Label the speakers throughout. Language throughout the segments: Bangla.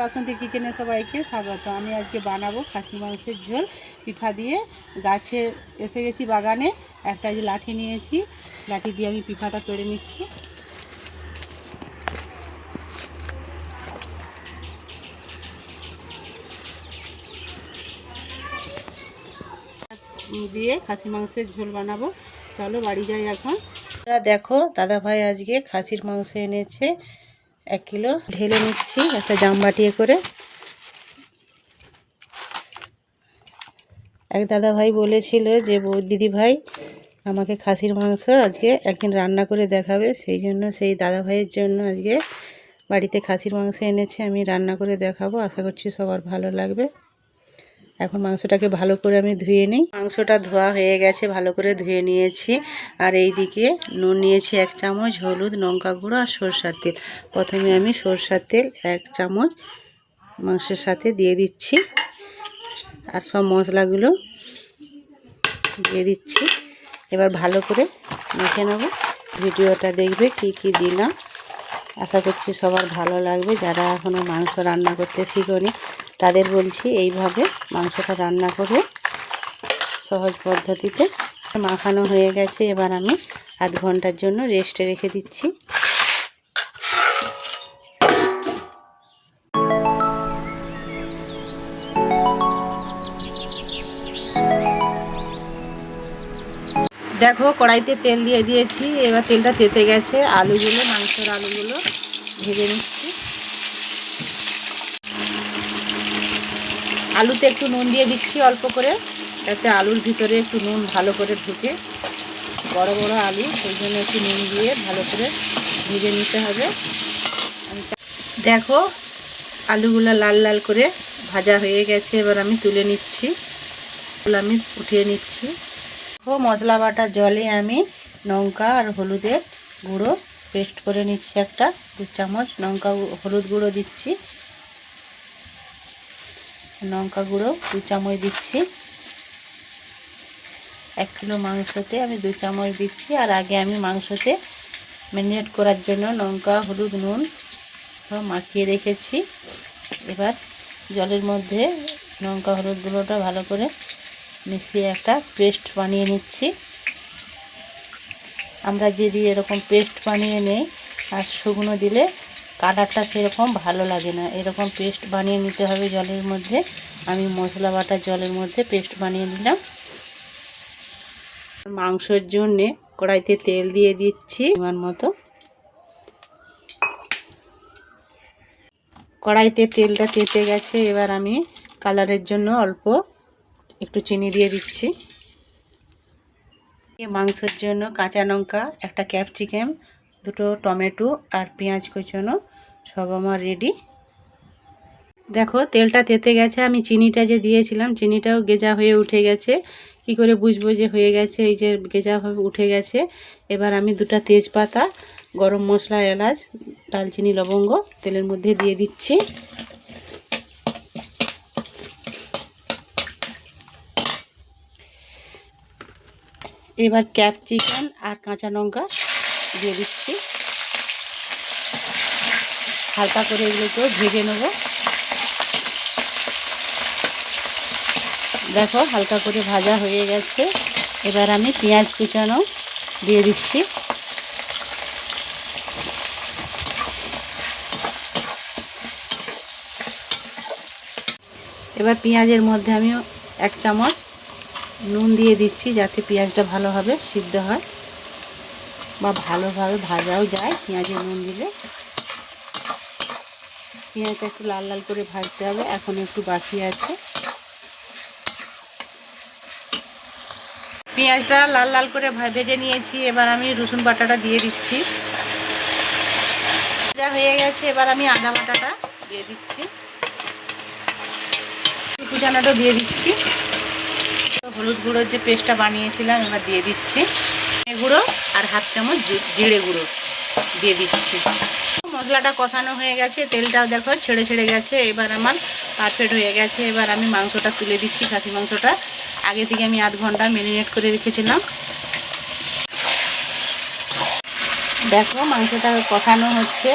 Speaker 1: বাসন্তী কিচেনে সবাইকে স্বাগত। আমি আজকে বানাবো খাসি মাংসের ঝোল। পিঠা দিয়ে গাছে এসে গেছি বাগানে। একটা যে লাঠি নিয়েছি, লাঠি দিয়ে আমি পিঠাটা পেড়ে নিচ্ছি। দিয়ে খাসি মাংসের ঝোল বানাবো। চলো বাড়ি যাই এখন। দেখো দাদা ভাই আজকে খাসির মাংস এনেছে। এক কিলো ঢেলে নিচ্ছি একটা জাম বাটিয়ে করে। এক দাদা ভাই বলেছিল যে দিদি ভাই আমাকে খাসির মাংস আজকে একদিন রান্না করে দেখাবে। সেই জন্য সেই দাদা ভাইয়ের জন্য আজকে বাড়িতে খাসির মাংস এনেছে, আমি রান্না করে দেখাবো। আশা করছি সবার ভালো লাগবে। এখন মাংসটাকে ভালো করে আমি ধুয়ে নিই। মাংসটা ধোয়া হয়ে গেছে, ভালো করে ধুয়ে নিয়েছি। আর এই দিকে নুন নিয়েছি এক চামচ, হলুদ, লঙ্কা গুঁড়ো আর সরষার তেল। প্রথমে আমি সরষার তেল এক চামচ মাংসের সাথে দিয়ে দিচ্ছি। আর সব মশলাগুলো দিয়ে দিচ্ছি। এবার ভালো করে মেখে নেব। ভিডিওটা দেখবে কি কি দিলাম। আশা করছি সবার ভালো লাগবে। যারা এখনও মাংস রান্না করতে শিখনি তাদের বলছি এইভাবে মাংসটা রান্না করে সহজ পদ্ধতিতে মাখানো হয়ে গেছে। এবার আমি আধ ঘণ্টার জন্য রেস্টে রেখে দিচ্ছি। দেখো কড়াইতে তেল দিয়ে দিয়েছি। এবার তেলটা তেতে গেছে। আলুগুলো, মাংসের আলুগুলো ভেজে নিচ্ছি। আলুতে একটু নুন দিয়ে দিচ্ছি অল্প করে। যাতে আলুর ভিতরে একটু নুন ভালো করে ঢুকে। বড় বড় আলু, সেই জন্য একটু নুন দিয়ে ভালো করে ভেজে নিতে হবে। দেখো, আলুগুলো লাল লাল করে ভাজা হয়ে গেছে, এবার আমি তুলে নিচ্ছি। আমি উঠিয়ে নিচ্ছি। ও মশলা বাটা জলে আমি লঙ্কা আর হলুদের গুঁড়ো পেস্ট করে নিচ্ছি একটা। দু চামচ লঙ্কা হলুদ গুঁড়ো দিচ্ছি। লঙ্কা গুঁড়ো, দু চামচ দিচ্ছি। এক কিলো মাংসতে আমি দু চামচ দিচ্ছি। আর আগে আমি মাংসতে ম্যারিনেট করার জন্য লঙ্কা, হলুদ, নুন সব মাখিয়ে রেখেছি। এবার জলের মধ্যে লঙ্কা, হলুদ গুঁড়োটা ভালো করে মিশিয়ে একটা পেস্ট বানিয়ে নিচ্ছি। আমরা যদি এরকম পেস্ট বানিয়ে নেই, আর শুকনো দিলে কালারটা সেরকম ভালো লাগে না। এরকম পেস্ট বানিয়ে নিতে হবে জলের মধ্যে। আমি মশলা বাটা জলের মধ্যে পেস্ট বানিয়ে নিলাম। মাংসের জন্যে কড়াইতে তেল দিয়ে দিচ্ছি পরিমাণ মতো। কড়াইতে তেলটা তেতে গেছে, এবার আমি কালারের জন্য অল্প একটু চিনি দিয়ে দিচ্ছি। মাংসের জন্য কাঁচা লঙ্কা, একটা ক্যাপসিকাম, দুটো টমেটো আর পেঁয়াজ কুচনো। সব আমার রেডি দেখো, তেলটা তেতে গেছে, আমি চিনিটা যে দিয়েছিলাম, চিনিটাও গেজা হয়ে উঠে গেছে। কি করে বুঝব যে হয়ে গেছে, এই যে গেজাভাবে উঠে গেছে। এবার আমি দুটো তেজপাতা, গরম মশলা, এলাচ দালচিনি লবঙ্গ তেলের মধ্যে দিয়ে দিচ্ছি। এবার ক্যাপসিকাম আর কাঁচা লঙ্কা দিয়ে দিচ্ছি। হালকা করে এগুলোকেও ভেজে নেব। দেখো হালকা করে ভাজা হয়ে গেছে। এবার আমি পেঁয়াজ কুচানো দিয়ে দিচ্ছি। এবার পেঁয়াজের মধ্যে আমি এক চামচ নুন দিয়ে দিচ্ছি যাতে পেঁয়াজটা ভালোভাবে সিদ্ধ হয় বা ভালোভাবে ভাজাও যায় পেঁয়াজে নুন দিলে। পেঁয়াজটা একটু লাল লাল করে ভাজতে হবে, এখন একটু বাকি আছে। পেঁয়াজটা লাল লাল করে ভেজে নিয়েছি, এবার আমি রসুন বাটাটা দিয়ে দিচ্ছি। ভাজা হয়ে গেছে, এবার আমি আদা বাটাটা দিয়ে দিচ্ছি। কুচানাটা দিয়ে দিচ্ছি। হলুদ গুঁড়োর যে পেস্টটা বানিয়েছিলাম, এবার দিয়ে দিচ্ছি। গুঁড়ো আর হাত চামচ জিরে গুঁড়ো দিয়ে দিচ্ছি। মশলাটা কষানো হয়ে গেছে, তেলটাও দেখো ছেড়ে ছেড়ে গেছে, এবার আমার পারফেক্ট হয়ে গেছে। এবার আমি মাংসটা তুলে দিচ্ছি, খাসি মাংসটা। আগে থেকে আমি আধ ঘণ্টা ম্যারিনেট করে রেখেছিলাম। দেখো মাংসটা কষানো হচ্ছে।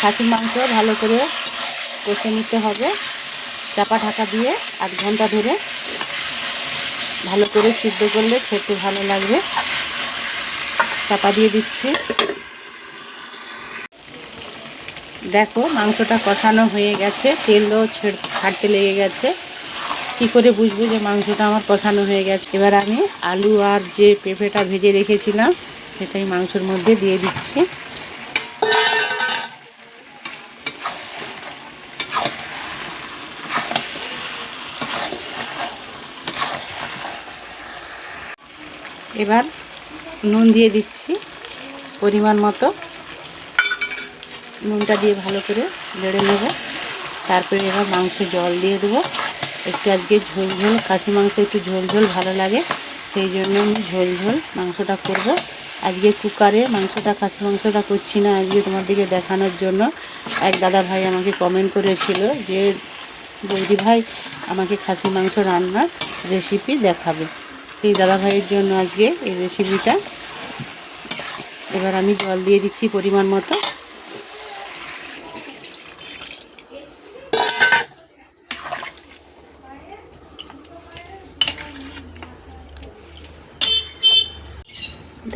Speaker 1: খাসির মাংস ভালো করে কষে নিতে হবে, চাপা ঢাকা দিয়ে আধ ঘণ্টা ধরে। ভালো করে সিদ্ধ করলে খেতে ভালো লাগবে। চাপা দিয়ে দিচ্ছি। দেখো, মাংসটা কষানো হয়ে গেছে, তেলও ছেড় ছাড়তে লেগে গেছে। কি করে বুঝব যে মাংসটা আমার কষানো হয়ে গেছে? এবার আমি আলু আর যে পেঁপেটা ভেজে রেখেছিলাম, সেটাই মাংসের মধ্যে দিয়ে দিচ্ছি। এবার নুন দিয়ে দিচ্ছি পরিমাণ মতো। নুনটা দিয়ে ভালো করে নেড়ে নেব। তারপরে এবার মাংস জল দিয়ে দেবো। একটু আজকে ঝোল ঝোল খাসি মাংস একটু ঝোল ঝোল ভালো লাগে, সেই জন্য আমি ঝোল ঝোল মাংসটা করব। আজকে কুকারে মাংসটা খাসি মাংসটা করছি না আজকে তোমাদেরকে দেখানোর জন্য। এক দাদা ভাই আমাকে কমেন্ট করেছিল যে, বৌদি ভাই, আমাকে খাসি মাংস রান্নার রেসিপি দেখাবে। সেই দাদা ভাইয়ের জন্য আজকে এই রেসিপিটা এবার আমি জল দিয়ে দিচ্ছি পরিমাণ মতো।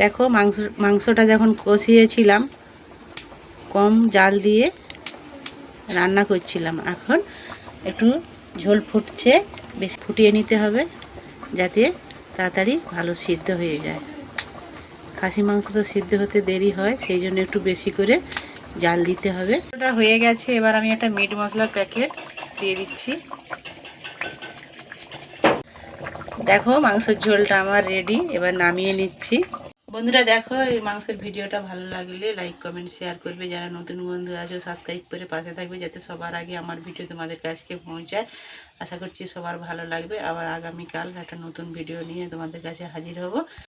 Speaker 1: দেখো মাংস, মাংসটা যখন কষিয়েছিলাম, কম জাল দিয়ে রান্না করছিলাম। এখন একটু ঝোল ফুটছে, বেশ ফুটিয়ে নিতে হবে যাতে তাড়াতাড়ি ভালো সিদ্ধ হয়ে যায়। খাসি মাংস তো সিদ্ধ হতে দেরি হয়, সেই জন্য একটু বেশি করে জাল দিতে হবে। ওটা হয়ে গেছে, এবার আমি একটা মিট মশলার প্যাকেট দিয়ে দিচ্ছি। দেখো মাংসের ঝোলটা আমার রেডি, এবার নামিয়ে নিচ্ছি। বন্ধুরা, দেখো, এই মাংসের ভিডিওটা ভালো লাগলে লাইক কমেন্ট শেয়ার করবে। যারা নতুন বন্ধু আছো সাবস্ক্রাইব করে পাশে থাকবে, যাতে সবার আগে আমার ভিডিও তোমাদের কাছে পৌঁছায়। আশা করছি সবার ভালো লাগবে। আবার আগামীকাল একটা নতুন ভিডিও নিয়ে তোমাদের কাছে হাজির হব।